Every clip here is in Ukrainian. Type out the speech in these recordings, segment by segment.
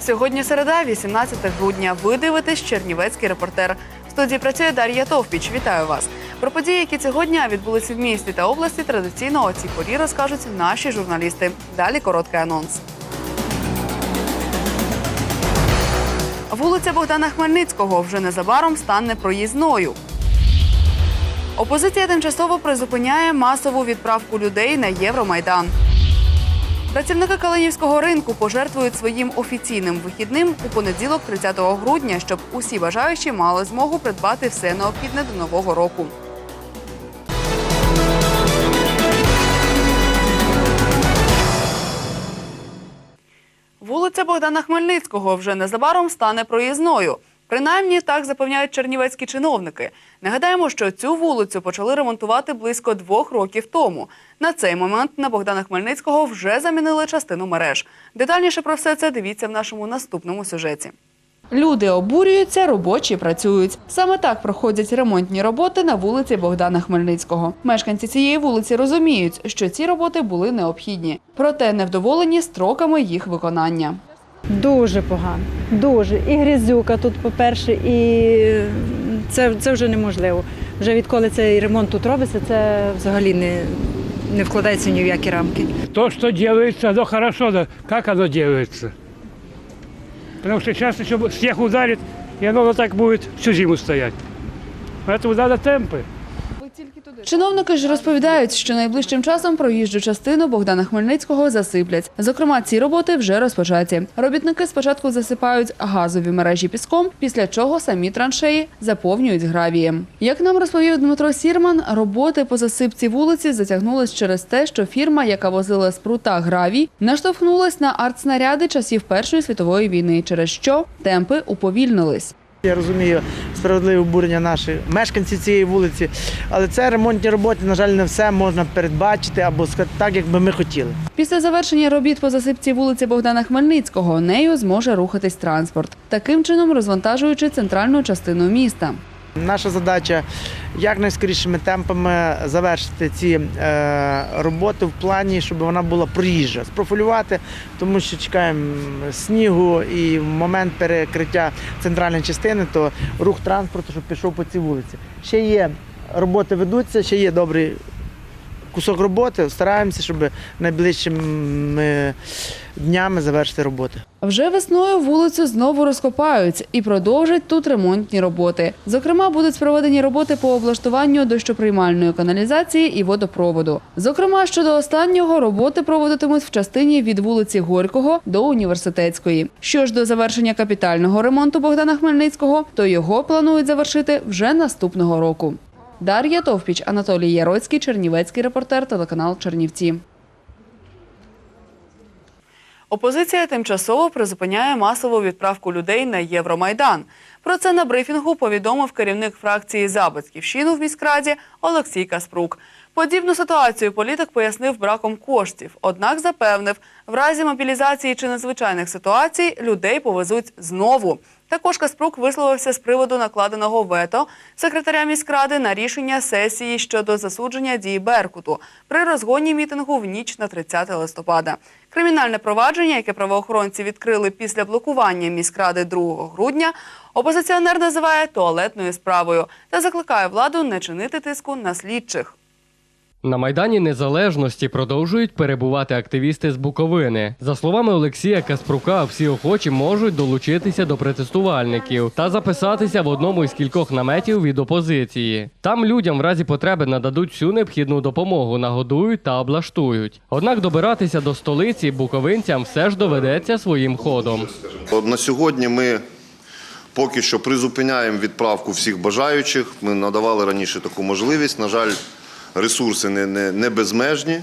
Сьогодні середа, 18 грудня. Ви дивитесь Чернівецький репортер. В студії працює Дар'я Товпіч. Вітаю вас. Про події, які цього дня відбулися в місті та області, традиційно о цій порі розкажуть наші журналісти. Далі короткий анонс. Вулиця Богдана Хмельницького вже незабаром стане проїзною. Опозиція тимчасово призупиняє масову відправку людей на Євромайдан. Працівники Калинівського ринку пожертвують своїм офіційним вихідним у понеділок, 30 грудня, щоб усі бажаючі мали змогу придбати все необхідне до нового року. Вулиця Богдана Хмельницького вже незабаром стане проїзною. Принаймні так запевняють чернівецькі чиновники. Нагадаємо, що цю вулицю почали ремонтувати близько двох років тому. На цей момент на Богдана Хмельницького вже замінили частину мереж. Детальніше про все це дивіться в нашому наступному сюжеті. Люди обурюються, робочі працюють. Саме так проходять ремонтні роботи на вулиці Богдана Хмельницького. Мешканці цієї вулиці розуміють, що ці роботи були необхідні, проте невдоволені строками їх виконання. Дуже погано, дуже. І грязюка тут, по-перше, і це, це вже неможливо. Вже відколи цей ремонт тут робиться, це взагалі не, не вкладається ні в які рамки. То, что делается, оно хорошо, да как оно делается. Потому что сейчас еще снег ударит, и оно вот так будет всю зиму стоять. Поэтому надо темпы. Чиновники ж розповідають, що найближчим часом проїжджу частину Богдана Хмельницького засиплять. Зокрема, ці роботи вже розпочаті. Робітники спочатку засипають газові мережі піском, після чого самі траншеї заповнюють гравієм. Як нам розповів Дмитро Сірман, роботи по засипці вулиці затягнулись через те, що фірма, яка возила з прута гравій, наштовхнулась на артснаряди часів Першої світової війни, через що темпи уповільнились. Я розумію справедливе обурення наших мешканців цієї вулиці, але це ремонтні роботи, на жаль, не все можна передбачити або сказати так, як би ми хотіли. Після завершення робіт по засипці вулиці Богдана Хмельницького нею зможе рухатись транспорт, таким чином розвантажуючи центральну частину міста. Наша задача як найскорішими темпами завершити ці е, роботи в плані, щоб вона була проїжджа, спрофілювати, тому що чекаємо снігу і в момент перекриття центральної частини, то рух транспорту, щоб пішов по цій вулиці. Ще є роботи ведуться, ще є добрий кусок роботи. Стараємося, щоб найближчими днями завершити роботи. Вже весною вулицю знову розкопають і продовжать тут ремонтні роботи. Зокрема, будуть проведені роботи по облаштуванню дощоприймальної каналізації і водопроводу. Зокрема, щодо останнього роботи проводитимуть в частині від вулиці Горького до університетської. Що ж до завершення капітального ремонту Богдана Хмельницького, то його планують завершити вже наступного року. Дар'я Товпіч, Анатолій Яроцький, Чернівецький репортер, телеканал Чернівці. Опозиція тимчасово призупиняє масову відправку людей на Євромайдан. Про це на брифінгу повідомив керівник фракції за батьківщину в міськраді Олексій Каспрук. Подібну ситуацію політик пояснив браком коштів, однак запевнив, в разі мобілізації чи надзвичайних ситуацій людей повезуть знову. Також Каспрук висловився з приводу накладеного вето секретаря міськради на рішення сесії щодо засудження дій Беркуту при розгоні мітингу в ніч на 30 листопада. Кримінальне провадження, яке правоохоронці відкрили після блокування міськради 2 грудня, опозиціонер називає туалетною справою та закликає владу не чинити тиску на слідчих. На Майдані Незалежності продовжують перебувати активісти з Буковини. За словами Олексія Каспрука, всі охочі можуть долучитися до протестувальників та записатися в одному із кількох наметів від опозиції. Там людям в разі потреби нададуть всю необхідну допомогу, нагодують та облаштують. Однак добиратися до столиці буковинцям все ж доведеться своїм ходом. На сьогодні ми поки що призупиняємо відправку всіх бажаючих. Ми надавали раніше таку можливість. На жаль, ресурси не, не, не безмежні.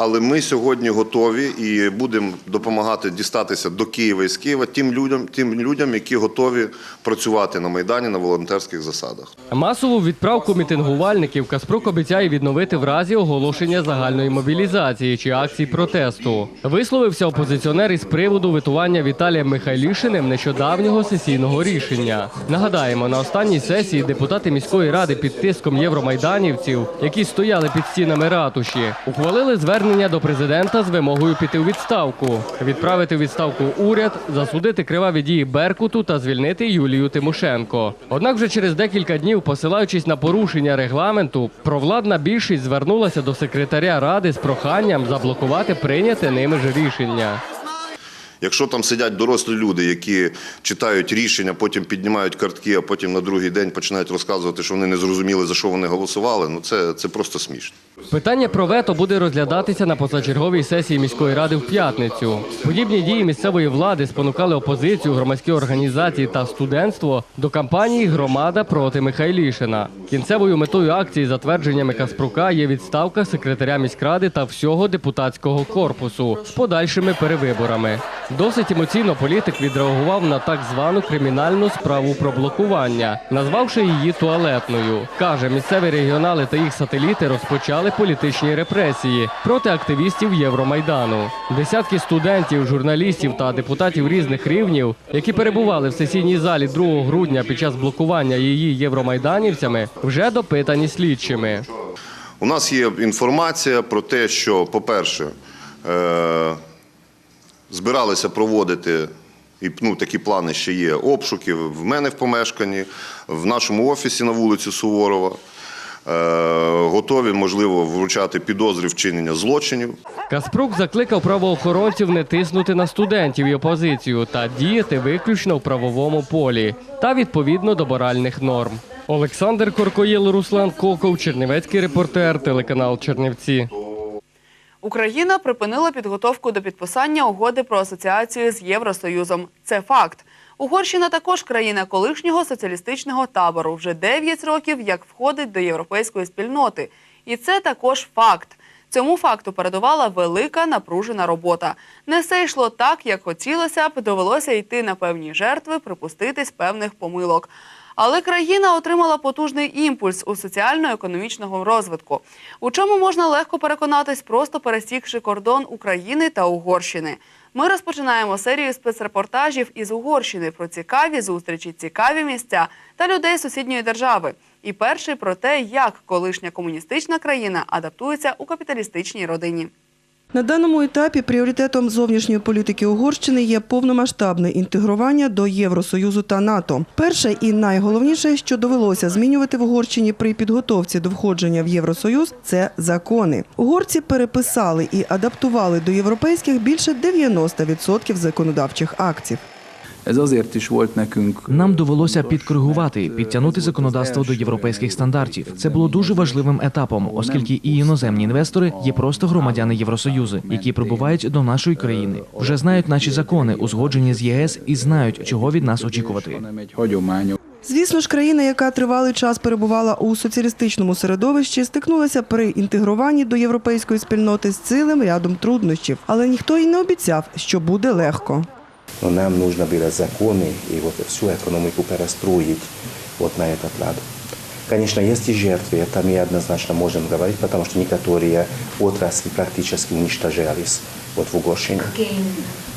Але ми сьогодні готові і будемо допомагати дістатися до Києва і з Києва тим людям, тим людям, які готові працювати на Майдані на волонтерських засадах. Масову відправку мітингувальників Каспрук обіцяє відновити в разі оголошення загальної мобілізації чи акцій протесту. Висловився опозиціонер із приводу витування Віталієм Михайлішиним нещодавнього сесійного рішення. Нагадаємо, на останній сесії депутати міської ради під тиском євромайданівців, які стояли під стінами ратуші, ухвалили звернення звернення до президента з вимогою піти у відставку, відправити у відставку уряд, засудити криваві дії Беркуту та звільнити Юлію Тимошенко. Однак вже через декілька днів, посилаючись на порушення регламенту, провладна більшість звернулася до секретаря ради з проханням заблокувати прийняте ними ж рішення. Якщо там сидять дорослі люди, які читають рішення, потім піднімають картки, а потім на другий день починають розказувати, що вони не зрозуміли, за що вони голосували, ну це, це просто смішно. Питання про вето буде розглядатися на позачерговій сесії міської ради в п'ятницю. Подібні дії місцевої влади спонукали опозицію, громадські організації та студентство до кампанії Громада проти Михайлішина. Кінцевою метою акції затвердженнями Каспрука є відставка секретаря міськради та всього депутатського корпусу з подальшими перевиборами. Досить емоційно політик відреагував на так звану кримінальну справу про блокування, назвавши її туалетною. Каже, місцеві регіонали та їх сателіти розпочали політичні репресії проти активістів Євромайдану. Десятки студентів, журналістів та депутатів різних рівнів, які перебували в сесійній залі 2 грудня під час блокування її євромайданівцями, вже допитані слідчими. У нас є інформація про те, що, по-перше, е- збиралися проводити. І ну, такі плани ще є. Обшуки в мене в помешканні, в нашому офісі на вулиці Суворова. Е, готові, можливо, вручати підозри вчинення злочинів. Каспрук закликав правоохоронців не тиснути на студентів і опозицію та діяти виключно в правовому полі та відповідно до моральних норм. Олександр Коркоєл, Руслан Коков, Чернівецький репортер, телеканал Чернівці. Україна припинила підготовку до підписання угоди про асоціацію з Євросоюзом. Це факт. Угорщина також країна колишнього соціалістичного табору. Вже 9 років як входить до європейської спільноти. І це також факт. Цьому факту передувала велика напружена робота. Не все йшло так, як хотілося б. Довелося йти на певні жертви, припуститись певних помилок. Але країна отримала потужний імпульс у соціально-економічному розвитку. У чому можна легко переконатись, просто пересікши кордон України та Угорщини. Ми розпочинаємо серію спецрепортажів із Угорщини про цікаві зустрічі, цікаві місця та людей сусідньої держави. І перший про те, як колишня комуністична країна адаптується у капіталістичній родині. На даному етапі пріоритетом зовнішньої політики Угорщини є повномасштабне інтегрування до Євросоюзу та НАТО. Перше і найголовніше, що довелося змінювати в Угорщині при підготовці до входження в Євросоюз, це закони. Угорці переписали і адаптували до європейських більше 90% законодавчих актів. Нам довелося підкоригувати, підтягнути законодавство до європейських стандартів. Це було дуже важливим етапом, оскільки і іноземні інвестори є просто громадяни Євросоюзу, які прибувають до нашої країни, вже знають наші закони, узгоджені з ЄС, і знають, чого від нас очікувати. Звісно ж, країна, яка тривалий час перебувала у соціалістичному середовищі, стикнулася при інтегруванні до європейської спільноти з цілим рядом труднощів, але ніхто й не обіцяв, що буде легко но нам нужно было законы и вот всю экономику перестроить вот на этот лад. Конечно, есть и жертвы, это мы однозначно можем говорить, потому что некоторые отрасли практически уничтожались вот в Угорщине.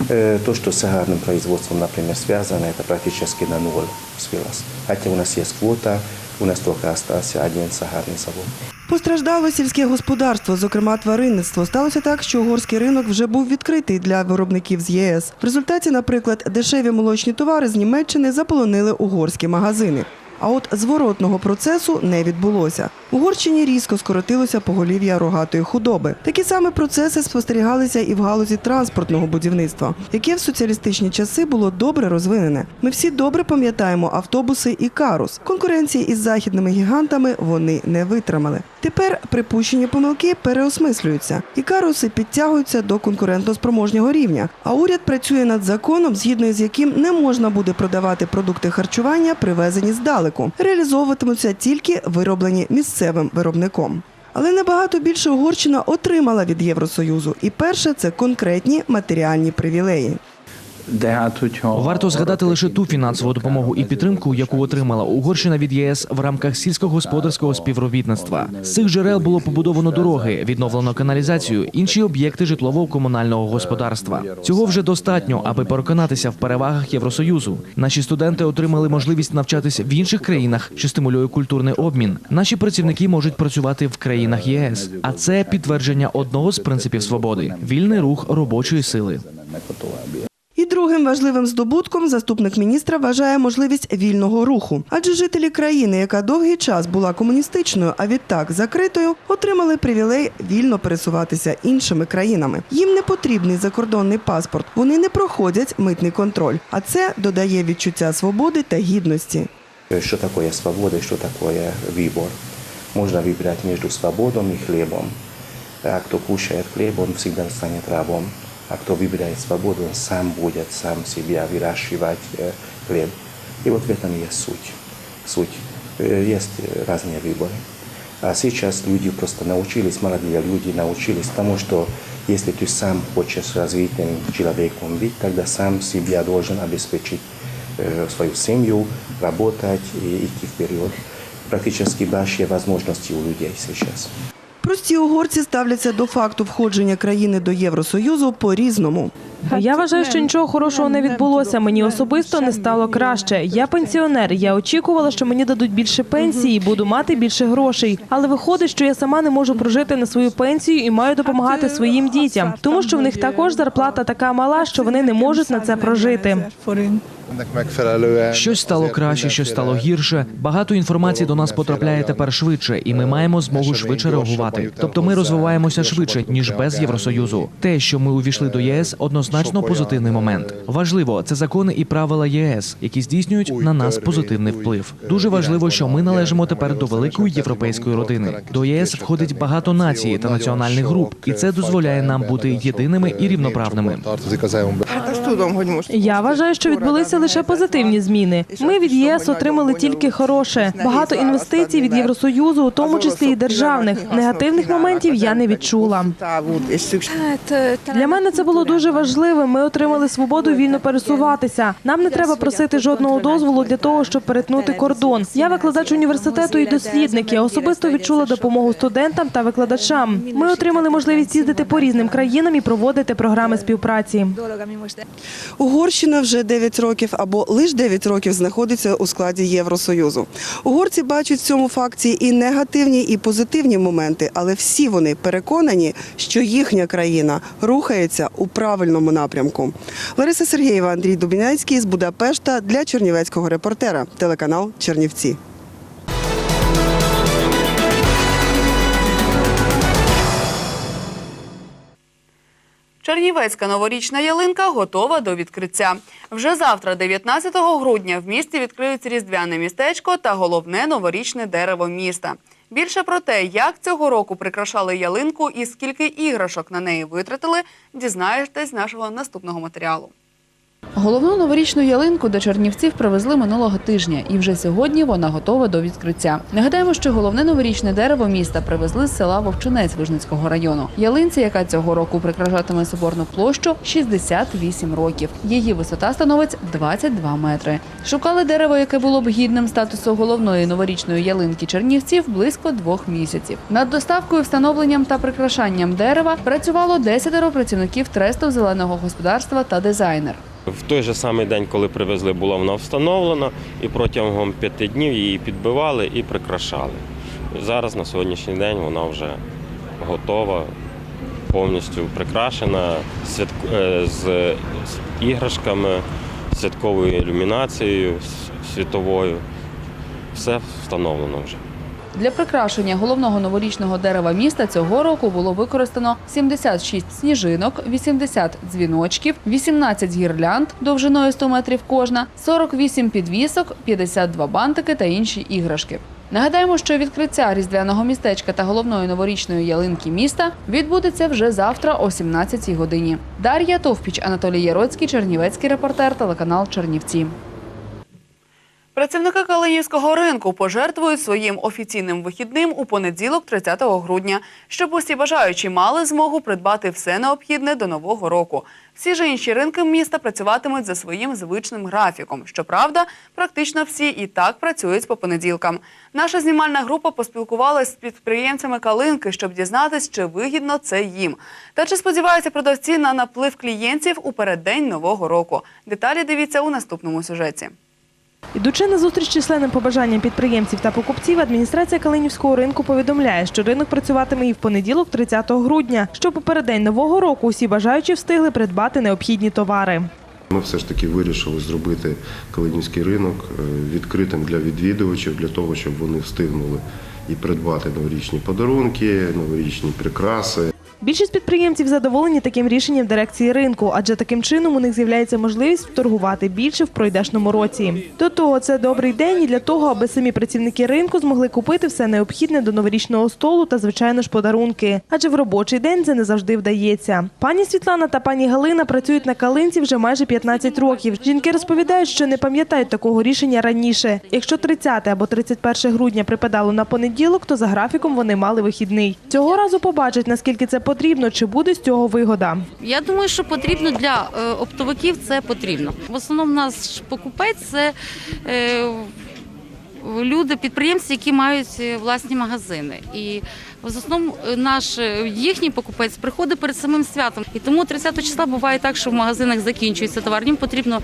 Э, То, что с аграрным производством, например, связано, это практически на ноль свелось. Хотя у нас есть квота, у нас только остался один сахарный завод. Постраждало сільське господарство, зокрема тваринництво. Сталося так, що угорський ринок вже був відкритий для виробників з ЄС. В результаті, наприклад, дешеві молочні товари з Німеччини заполонили угорські магазини. А от зворотного процесу не відбулося. В Угорщині різко скоротилося поголів'я рогатої худоби. Такі самі процеси спостерігалися і в галузі транспортного будівництва, яке в соціалістичні часи було добре розвинене. Ми всі добре пам'ятаємо автобуси і карус. Конкуренції із західними гігантами вони не витримали. Тепер припущені помилки переосмислюються, і каруси підтягуються до конкурентоспроможнього рівня. А уряд працює над законом, згідно з яким не можна буде продавати продукти харчування, привезені здалеку. Реалізовуватимуться тільки вироблені місцевим виробником. Але набагато більше Угорщина отримала від Євросоюзу. І перше це конкретні матеріальні привілеї. Варто згадати лише ту фінансову допомогу і підтримку, яку отримала Угорщина від ЄС в рамках сільськогосподарського співробітництва. З цих джерел було побудовано дороги, відновлено каналізацію, інші об'єкти житлово-комунального господарства. Цього вже достатньо, аби переконатися в перевагах Євросоюзу. Наші студенти отримали можливість навчатися в інших країнах, що стимулює культурний обмін. Наші працівники можуть працювати в країнах ЄС, а це підтвердження одного з принципів свободи вільний рух робочої сили. І другим важливим здобутком заступник міністра вважає можливість вільного руху. Адже жителі країни, яка довгий час була комуністичною, а відтак закритою, отримали привілей вільно пересуватися іншими країнами. Їм не потрібний закордонний паспорт. Вони не проходять митний контроль. А це додає відчуття свободи та гідності. Что такое свобода и что такое выбор? Можно выбирать между свободой и хлебом. А кто кушает хлеб, он всегда рабом. А кто выбирает свободу, он сам будет сам себя выращивать хлеб. И вот в этом есть суть. Суть. Есть разные выборы. А сейчас люди просто научились, молодые люди научились тому, что если ты сам хочешь развитым человеком быть, тогда сам себя должен обеспечить свою семью, работать и идти вперед. Практически большие возможности у людей сейчас. Прості угорці ставляться до факту входження країни до Євросоюзу по-різному. Я вважаю, що нічого хорошого не відбулося. Мені особисто не стало краще. Я пенсіонер. Я очікувала, що мені дадуть більше пенсії, буду мати більше грошей. Але виходить, що я сама не можу прожити на свою пенсію і маю допомагати своїм дітям, тому що в них також зарплата така мала, що вони не можуть на це прожити. Щось стало краще, щось стало гірше. Багато інформації до нас потрапляє тепер швидше, і ми маємо змогу швидше реагувати. Тобто ми розвиваємося швидше ніж без Євросоюзу. Те, що ми увійшли до ЄС, однозначно позитивний момент. Важливо, це закони і правила ЄС, які здійснюють на нас позитивний вплив. Дуже важливо, що ми належимо тепер до великої європейської родини. До ЄС входить багато націй та національних груп, і це дозволяє нам бути єдиними і рівноправними. Я вважаю, що відбулися лише позитивні зміни. Ми від ЄС отримали тільки хороше. Багато інвестицій від Євросоюзу, у тому числі і державних. Негативних моментів я не відчула. Для мене це було дуже важливо. Ми отримали свободу вільно пересуватися. Нам не треба просити жодного дозволу для того, щоб перетнути кордон. Я викладач університету і дослідник. Я особисто відчула допомогу студентам та викладачам. Ми отримали можливість їздити по різним країнам і проводити програми співпраці. Угорщина вже 9 років або лише 9 років знаходиться у складі Євросоюзу. Угорці бачать в цьому факті і негативні, і позитивні моменти, але всі вони переконані, що їхня країна рухається у правильному напрямку. Лариса Сергієва, Андрій Дубіняцький з Будапешта для Чернівецького репортера, телеканал Чернівці. Чернівецька новорічна ялинка готова до відкриття. Вже завтра, 19 грудня, в місті відкриють різдвяне містечко та головне новорічне дерево міста. Більше про те, як цього року прикрашали ялинку і скільки іграшок на неї витратили, дізнаєтесь з нашого наступного матеріалу. Головну новорічну ялинку до Чернівців привезли минулого тижня, і вже сьогодні вона готова до відкриття. Нагадаємо, що головне новорічне дерево міста привезли з села Вовчинець Вижницького району. Ялинці, яка цього року прикрашатиме соборну площу, 68 років. Її висота становить 22 метри. Шукали дерево, яке було б гідним статусу головної новорічної ялинки Чернівців близько двох місяців. Над доставкою, встановленням та прикрашанням дерева працювало десятеро працівників тресту зеленого господарства та дизайнер. В той же самий день, коли привезли, була вона встановлена, і протягом п'яти днів її підбивали і прикрашали. Зараз на сьогоднішній день вона вже готова, повністю прикрашена е, з іграшками, святковою ілюмінацією світовою. Все встановлено вже. Для прикрашення головного новорічного дерева міста цього року було використано 76 сніжинок, 80 дзвіночків, 18 гірлянд довжиною 100 метрів кожна, 48 підвісок, 52 бантики та інші іграшки. Нагадаємо, що відкриття різдвяного містечка та головної новорічної ялинки міста відбудеться вже завтра о 17 годині. Дар'я Товпіч, Анатолій Яроцький, Чернівецький репортер, телеканал Чернівці. Працівники Калинівського ринку пожертвують своїм офіційним вихідним у понеділок, 30 грудня, щоб усі бажаючі мали змогу придбати все необхідне до нового року. Всі ж інші ринки міста працюватимуть за своїм звичним графіком. Щоправда, практично всі і так працюють по понеділкам. Наша знімальна група поспілкувалася з підприємцями Калинки, щоб дізнатись, чи вигідно це їм. Та чи сподіваються продавці на наплив клієнтів у переддень нового року. Деталі дивіться у наступному сюжеті. Ідучи на зустріч численним побажанням підприємців та покупців, адміністрація Калинівського ринку повідомляє, що ринок працюватиме і в понеділок, 30 грудня, щоб у переддень нового року усі бажаючі встигли придбати необхідні товари. Ми все ж таки вирішили зробити Калинівський ринок е, відкритим для відвідувачів, для того, щоб вони встигнули і придбати новорічні подарунки, новорічні прикраси. Більшість підприємців задоволені таким рішенням дирекції ринку, адже таким чином у них з'являється можливість торгувати більше в пройдешному році. До того це добрий день і для того, аби самі працівники ринку змогли купити все необхідне до новорічного столу та звичайно ж подарунки. Адже в робочий день це не завжди вдається. Пані Світлана та пані Галина працюють на калинці вже майже 15 років. Жінки розповідають, що не пам'ятають такого рішення раніше. Якщо 30 або 31 грудня припадало на понеділок, то за графіком вони мали вихідний. Цього разу побачать, наскільки це потрібно, чи буде з цього вигода. Я думаю, що потрібно для е, оптовиків це потрібно. В основному наш покупець це е, люди, підприємці, які мають е, власні магазини. І в основному е, наш е, їхній покупець приходить перед самим святом. І тому 30 числа буває так, що в магазинах закінчується товар. Їм потрібно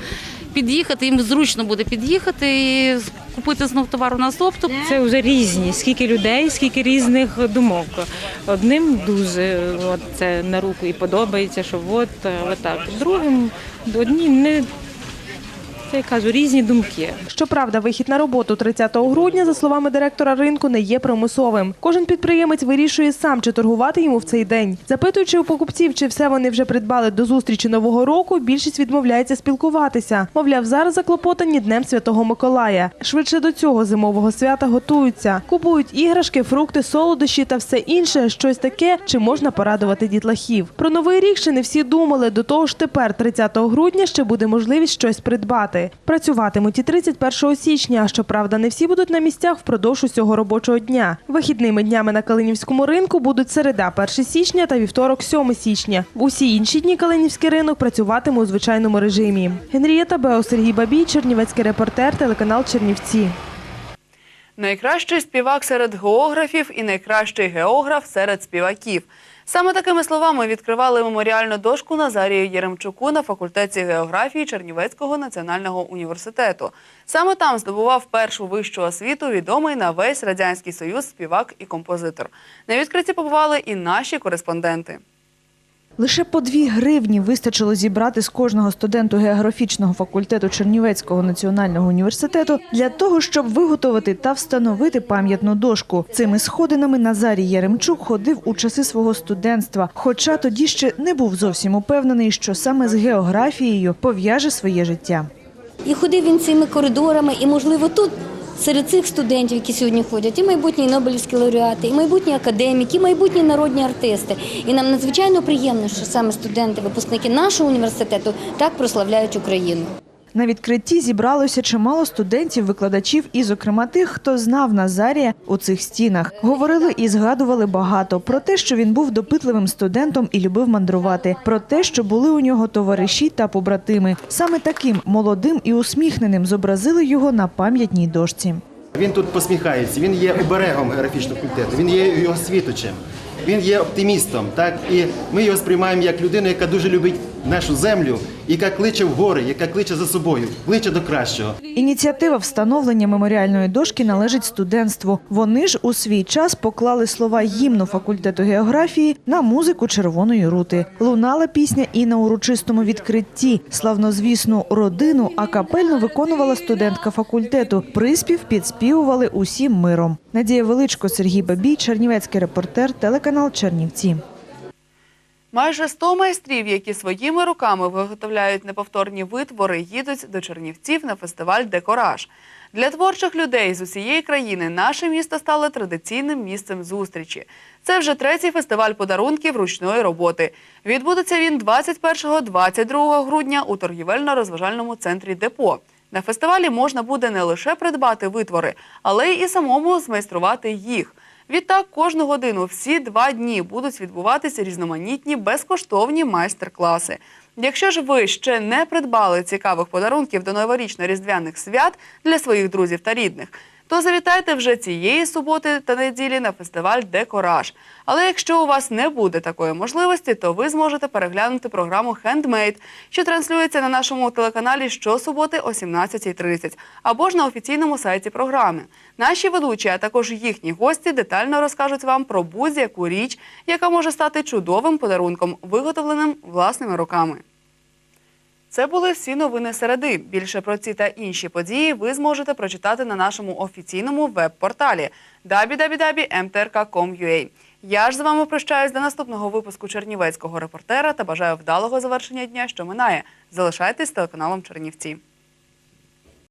під'їхати, їм зручно буде під'їхати і купити знов товар на оптом. Це вже різні, скільки людей, скільки різних думок. Одним дуже от, це на руку і подобається, що от, е, отак. Другим одні не це я кажу, різні думки. Щоправда, вихід на роботу 30 грудня, за словами директора ринку, не є примусовим. Кожен підприємець вирішує сам, чи торгувати йому в цей день. Запитуючи у покупців, чи все вони вже придбали до зустрічі нового року, більшість відмовляється спілкуватися. Мовляв, зараз заклопотані днем Святого Миколая. Швидше до цього зимового свята готуються. Купують іграшки, фрукти, солодощі та все інше, щось таке, чи можна порадувати дітлахів. Про новий рік ще не всі думали. До того ж, тепер, 30 грудня, ще буде можливість щось придбати. Працюватимуть і 31 січня. Щоправда, не всі будуть на місцях впродовж усього робочого дня. Вихідними днями на Калинівському ринку будуть середа, 1 січня та вівторок, 7 січня. В усі інші дні Калинівський ринок працюватиме у звичайному режимі. Генрієта Бео, Сергій Бабій, Чернівецький репортер, телеканал Чернівці. Найкращий співак серед географів і найкращий географ серед співаків. Саме такими словами відкривали меморіальну дошку Назарію Єремчуку на факультеті географії Чернівецького національного університету. Саме там здобував першу вищу освіту відомий на весь радянський союз співак і композитор. На відкритті побували і наші кореспонденти. Лише по дві гривні вистачило зібрати з кожного студенту географічного факультету Чернівецького національного університету для того, щоб виготовити та встановити пам'ятну дошку. Цими сходинами Назарій Яремчук ходив у часи свого студентства, хоча тоді ще не був зовсім упевнений, що саме з географією пов'яже своє життя. І ходив він цими коридорами, і, можливо, тут серед цих студентів, які сьогодні ходять, і майбутні Нобелівські лауреати, і майбутні академіки, і майбутні народні артисти. І нам надзвичайно приємно, що саме студенти, випускники нашого університету так прославляють Україну. На відкритті зібралося чимало студентів, викладачів і, зокрема, тих, хто знав Назарія у цих стінах. Говорили і згадували багато про те, що він був допитливим студентом і любив мандрувати, про те, що були у нього товариші та побратими. Саме таким молодим і усміхненим зобразили його на пам'ятній дошці. Він тут посміхається, він є оберегом географічного факультету, він є його світочем, він є оптимістом. Так? І ми його сприймаємо як людину, яка дуже любить нашу землю, яка кличе в гори, яка кличе за собою, кличе до кращого. Ініціатива встановлення меморіальної дошки належить студентству. Вони ж у свій час поклали слова гімну факультету географії на музику червоної рути. Лунала пісня і на урочистому відкритті. Славнозвісну родину акапельно виконувала студентка факультету. Приспів підспівували усім миром. Надія Величко, Сергій Бабій, Чернівецький репортер, телеканал Чернівці. Майже 100 майстрів, які своїми руками виготовляють неповторні витвори, їдуть до Чернівців на фестиваль Декораж. Для творчих людей з усієї країни наше місто стало традиційним місцем зустрічі. Це вже третій фестиваль подарунків ручної роботи. Відбудеться він 21-22 грудня у торгівельно-розважальному центрі Депо. На фестивалі можна буде не лише придбати витвори, але й самому змайструвати їх. Відтак, кожну годину всі два дні будуть відбуватися різноманітні безкоштовні майстер-класи. Якщо ж ви ще не придбали цікавих подарунків до новорічно-різдвяних свят для своїх друзів та рідних, то завітайте вже цієї суботи та неділі на фестиваль Декораж. Але якщо у вас не буде такої можливості, то ви зможете переглянути програму Handmade, що транслюється на нашому телеканалі щосуботи о 17.30 або ж на офіційному сайті програми. Наші ведучі, а також їхні гості детально розкажуть вам про будь-яку річ, яка може стати чудовим подарунком, виготовленим власними руками. Це були всі новини середи. Більше про ці та інші події ви зможете прочитати на нашому офіційному веб-порталі www.mtrk.com.ua. Я ж з вами прощаюсь до наступного випуску Чернівецького репортера та бажаю вдалого завершення дня, що минає. Залишайтесь телеканалом Чернівці.